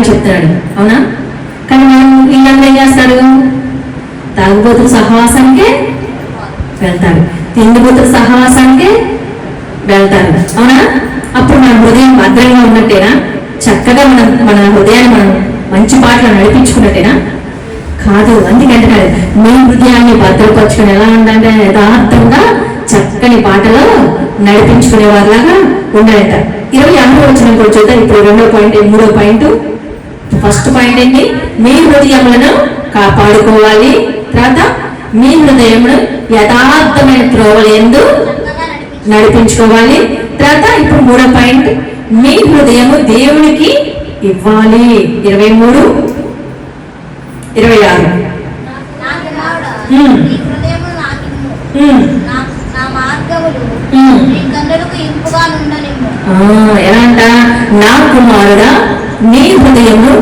అని చెప్తాడు అవునా? కానీ మనం వీళ్ళందరూ ఏం చేస్తారు తాగుబోతుల సహవాసానికే వెళ్తారు తిండిబోతుల సహవాసానికే వెళ్తారు అవునా? అప్పుడు మన హృదయం భద్రంగా ఉన్నట్టేనా? చక్కగా మన మన హృదయాన్ని మనం మంచి పాటలు నడిపించుకున్నట్టేనా? కాదు అందుకంటే మీ హృదయాన్ని భద్రపరచుకుని ఎలా ఉందంటే యథార్థంగా చక్కని పాటలో నడిపించుకునే వారిలాగా ఉండాలంట. ఇరవై ఆరో వచ్చిన కూడా చూద్దాం. ఇప్పుడు రెండో పాయింట్ మూడో పాయింట్. ఫస్ట్ పాయింట్ ఏంటి? మీ హృదయములను కాపాడుకోవాలి. తర్వాత మీ హృదయమును యథార్థమైన త్రోవలు ఎందు నడిపించుకోవాలి. తర్వాత ఇప్పుడు మూడో పాయింట్ మీ హృదయము దేవునికి ఇవ్వాలి. ఇరవై మూడు ఇరవై ఆరు. నా మార్గములు. నీ హృదయము